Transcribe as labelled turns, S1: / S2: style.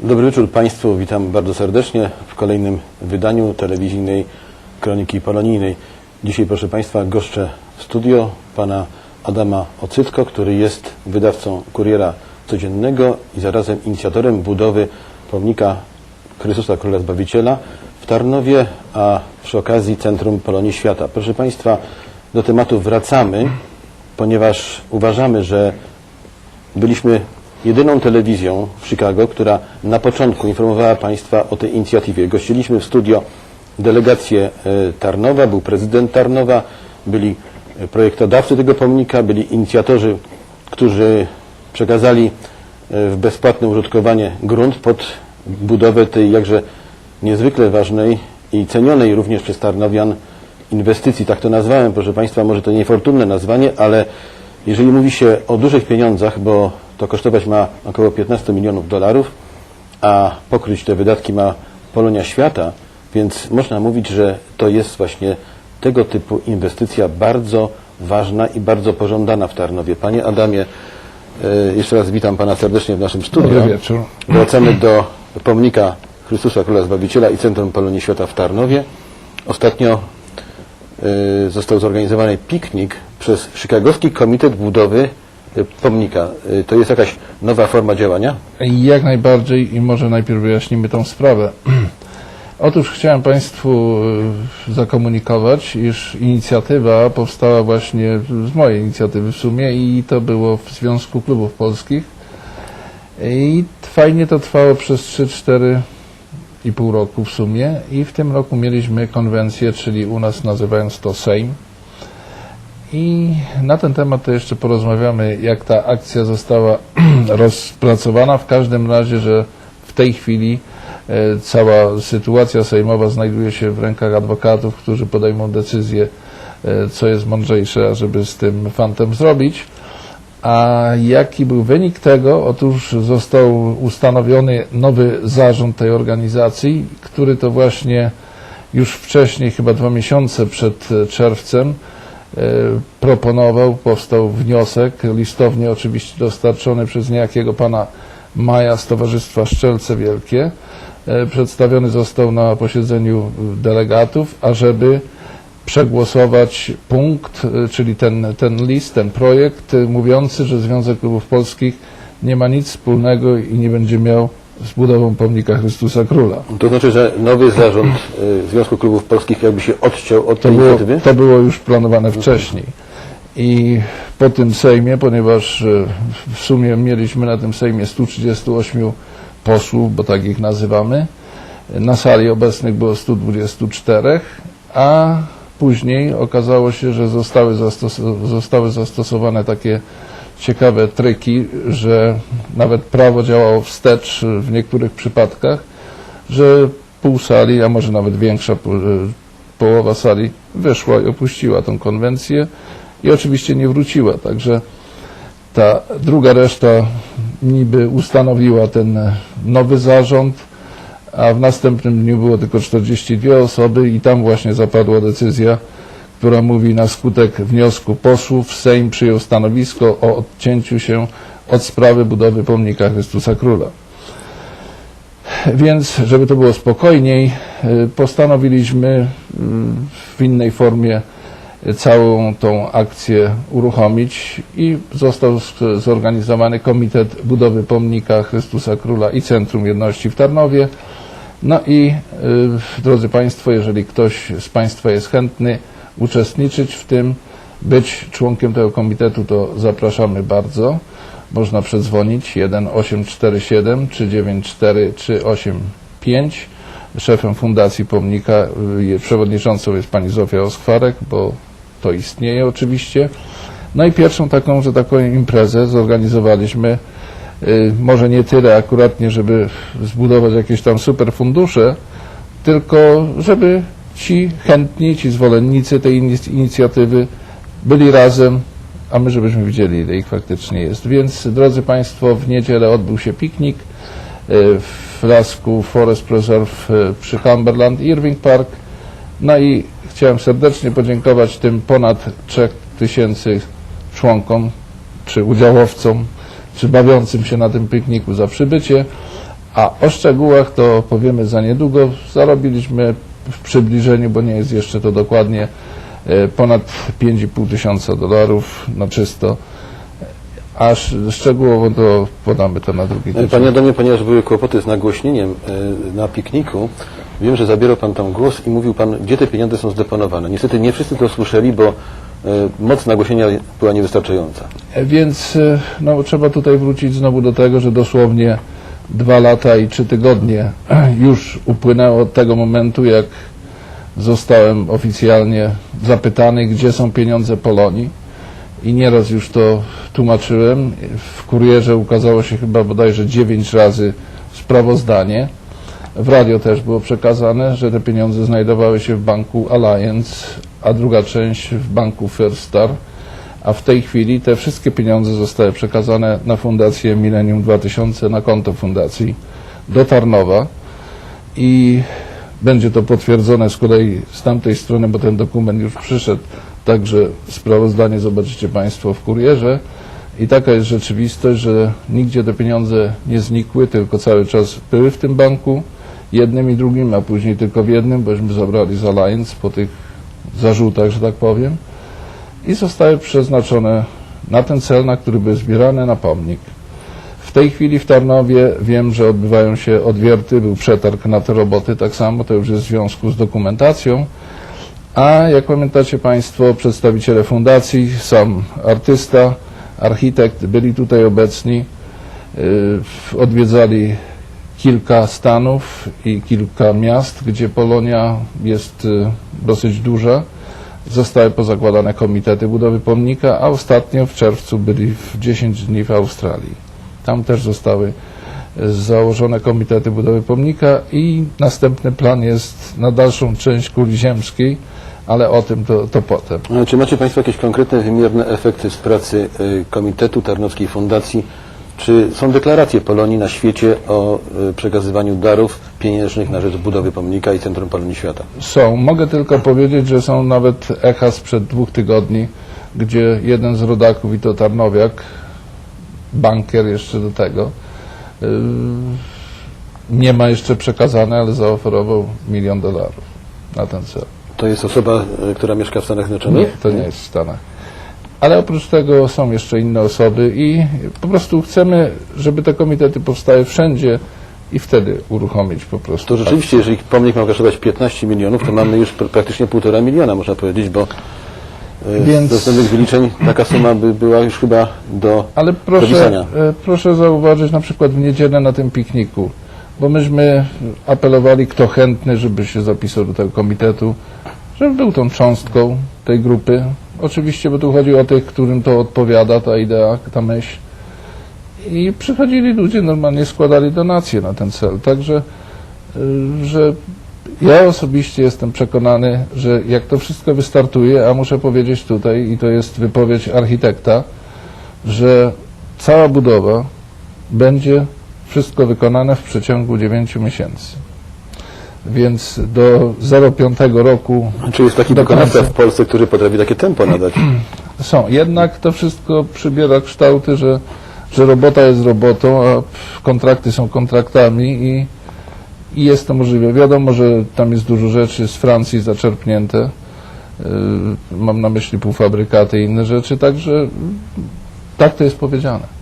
S1: Dobry wieczór Państwu, witam bardzo serdecznie w kolejnym wydaniu telewizyjnej Kroniki Polonijnej. Dzisiaj, proszę Państwa, goszczę w studio pana Adama Ocytko, który jest wydawcą Kuriera Codziennego i zarazem inicjatorem budowy pomnika Chrystusa Króla Zbawiciela w Tarnowie, a przy okazji Centrum Polonii Świata. Proszę Państwa, do tematu wracamy, ponieważ uważamy, że byliśmy jedyną telewizją w Chicago, która na początku informowała Państwa o tej inicjatywie. Gościliśmy w studio delegację e, Tarnowa, był prezydent Tarnowa, byli e, projektodawcy tego pomnika, byli inicjatorzy, którzy przekazali e, w bezpłatne użytkowanie grunt pod budowę tej jakże niezwykle ważnej i cenionej również przez Tarnowian inwestycji. Tak to nazwałem, proszę Państwa, może to niefortunne nazwanie, ale jeżeli mówi się o dużych pieniądzach, bo to kosztować ma około 15 milionów dolarów, a pokryć te wydatki ma Polonia Świata, więc można mówić, że to jest właśnie tego typu inwestycja bardzo ważna i bardzo pożądana w Tarnowie. Panie Adamie, e, jeszcze raz witam Pana serdecznie w naszym studiu.
S2: Dobry wieczór.
S1: Wracamy do pomnika Chrystusa Króla Zbawiciela i Centrum Polonii Świata w Tarnowie. Ostatnio y, został zorganizowany piknik przez Chicagowski Komitet Budowy Pomnika. Y, To jest jakaś nowa forma działania?
S2: Jak najbardziej i może najpierw wyjaśnimy tą sprawę. Otóż chciałem Państwu y, zakomunikować, iż inicjatywa powstała właśnie z mojej inicjatywy w sumie i to było w Związku Klubów Polskich. I fajnie to trwało przez 3-4 i pół roku w sumie i w tym roku mieliśmy konwencję, czyli u nas nazywając to Sejm. I na ten temat to jeszcze porozmawiamy, jak ta akcja została rozpracowana. W każdym razie, że w tej chwili e, cała sytuacja sejmowa znajduje się w rękach adwokatów, którzy podejmą decyzję, e, co jest mądrzejsze, ażeby z tym fantem zrobić. A jaki był wynik tego? Otóż został ustanowiony nowy zarząd tej organizacji, który to właśnie już wcześniej, chyba dwa miesiące przed e, czerwcem, proponował, powstał wniosek, listownie oczywiście dostarczony przez niejakiego pana Maja z Towarzystwa Szczelce Wielkie. E, Przedstawiony został na posiedzeniu delegatów, ażeby przegłosować punkt, y, czyli ten, ten list, ten projekt mówiący, że Związek Klubów Polskich nie ma nic wspólnego i nie będzie miał z budową pomnika Chrystusa Króla.
S1: To znaczy, że nowy zarząd y, Związku Klubów Polskich jakby się odciął od
S2: To
S1: tej
S2: było,
S1: inicjatywy?
S2: to było już planowane wcześniej. I po tym Sejmie, ponieważ y, w sumie mieliśmy na tym Sejmie 138 posłów, bo tak ich nazywamy, na sali obecnych było 124, a później okazało się, że zostały, zastos- zostały zastosowane takie ciekawe tryki, że nawet prawo działało wstecz w niektórych przypadkach, że pół sali, a może nawet większa e, połowa sali wyszła i opuściła tą konwencję i oczywiście nie wróciła. Także ta druga reszta niby ustanowiła ten nowy zarząd, a w następnym dniu było tylko 42 osoby i tam właśnie zapadła decyzja, która mówi na skutek wniosku posłów Sejm przyjął stanowisko o odcięciu się od sprawy budowy pomnika Chrystusa Króla. Więc, żeby to było spokojniej, y, postanowiliśmy y, w innej formie y, całą tą akcję uruchomić i został zorganizowany Komitet Budowy Pomnika Chrystusa Króla i Centrum Jedności w Tarnowie. No i drodzy Państwo, jeżeli ktoś z Państwa jest chętny uczestniczyć w tym, być członkiem tego komitetu, to zapraszamy bardzo. Można przedzwonić 1847 394 385. Szefem Fundacji Pomnika, y, przewodniczącą jest pani Zofia Oskwarek, bo to istnieje oczywiście. No i pierwszą taką, że tak powiem, imprezę zorganizowaliśmy y, może nie tyle akuratnie, żeby zbudować jakieś tam super fundusze, tylko żeby ci chętni, ci zwolennicy tej inic- inicjatywy byli razem, a my żebyśmy widzieli, ile ich faktycznie jest. Więc, drodzy Państwo, w niedzielę odbył się piknik y, w lasku Forest Preserve y, przy Cumberland Irving Park. No i chciałem serdecznie podziękować tym ponad 3000 członkom, czy udziałowcom, czy bawiącym się na tym pikniku za przybycie, A o szczegółach to powiemy za niedługo. Zarobiliśmy w przybliżeniu, bo nie jest jeszcze to dokładnie, e, ponad 5,5 tysiąca dolarów na czysto. A sz- szczegółowo to podamy to na drugi tydzień.
S1: Panie Adamie, ponieważ były kłopoty z nagłośnieniem e, na pikniku, wiem, że zabierał Pan tam głos i mówił Pan, gdzie te pieniądze są zdeponowane. Niestety nie wszyscy to słyszeli, bo e, moc nagłośnienia była niewystarczająca.
S2: E, Więc e, no, trzeba tutaj wrócić znowu do tego, że dosłownie dwa lata i trzy tygodnie już upłynęło od tego momentu, jak zostałem oficjalnie zapytany, gdzie są pieniądze Polonii. I nieraz już to tłumaczyłem. W kurierze ukazało się chyba bodajże dziewięć razy sprawozdanie. W radio też było przekazane, że te pieniądze znajdowały się w banku Alliance, a druga część w banku First Star. A w tej chwili te wszystkie pieniądze zostały przekazane na Fundację Millennium 2000, na konto fundacji do Tarnowa. I będzie to potwierdzone z kolei z tamtej strony, bo ten dokument już przyszedł, także sprawozdanie zobaczycie Państwo w kurierze. I taka jest rzeczywistość, że nigdzie te pieniądze nie znikły, tylko cały czas były w tym banku, jednym i drugim, a później tylko w jednym, bośmy zabrali z Alliance po tych zarzutach, że tak powiem i zostały przeznaczone na ten cel, na który były zbierane na pomnik. W tej chwili w Tarnowie wiem, że odbywają się odwierty, był przetarg na te roboty, tak samo to już jest w związku z dokumentacją. A jak pamiętacie Państwo, przedstawiciele fundacji, sam artysta, architekt byli tutaj obecni, yy, odwiedzali kilka stanów i kilka miast, gdzie Polonia jest y, dosyć duża. Zostały pozakładane komitety budowy pomnika, a ostatnio w czerwcu byli w 10 dni w Australii. Tam też zostały y, założone komitety budowy pomnika i następny plan jest na dalszą część kuli ziemskiej, ale o tym to, to potem.
S1: E, Czy macie Państwo jakieś konkretne, wymierne efekty z pracy e, Komitetu Tarnowskiej Fundacji? Czy są deklaracje Polonii na świecie o e, przekazywaniu darów pieniężnych na rzecz budowy pomnika i Centrum Polonii Świata?
S2: Są. Mogę tylko powiedzieć, że są nawet echa sprzed dwóch tygodni, gdzie jeden z rodaków, i to Tarnowiak, bankier jeszcze do tego, yy, nie ma jeszcze przekazane, ale zaoferował milion dolarów na ten cel.
S1: To jest osoba, e, która mieszka w Stanach Zjednoczonych?
S2: Nie, to nie jest w Stanach. Ale oprócz tego są jeszcze inne osoby i po prostu chcemy, żeby te komitety powstały wszędzie i wtedy uruchomić po prostu.
S1: To rzeczywiście, jeżeli pomnik ma kosztować 15 milionów, to mamy już pr- praktycznie półtora miliona, można powiedzieć, bo e,
S2: Więc-
S1: z pewnych wyliczeń taka suma by była już chyba do
S2: Ale proszę,
S1: dopisania.
S2: e, proszę zauważyć na przykład w niedzielę na tym pikniku, bo myśmy apelowali, kto chętny, żeby się zapisał do tego komitetu, żeby był tą cząstką tej grupy. Oczywiście, bo tu chodzi o tych, którym to odpowiada, ta idea, ta myśl. I przychodzili ludzie, normalnie składali donacje na ten cel. Także, y, że ja osobiście jestem przekonany, że jak to wszystko wystartuje, a muszę powiedzieć tutaj, i to jest wypowiedź architekta, że cała budowa będzie wszystko wykonane w przeciągu 9 miesięcy. Więc do 05 roku
S1: Czy jest taki wykonawca w Polsce, który potrafi takie tempo nadać?
S2: są. Jednak to wszystko przybiera kształty, że, że robota jest robotą, a kontrakty są kontraktami i, i jest to możliwe. Wiadomo, że tam jest dużo rzeczy z Francji zaczerpnięte. Yy, mam na myśli półfabrykaty i inne rzeczy, także tak to jest powiedziane.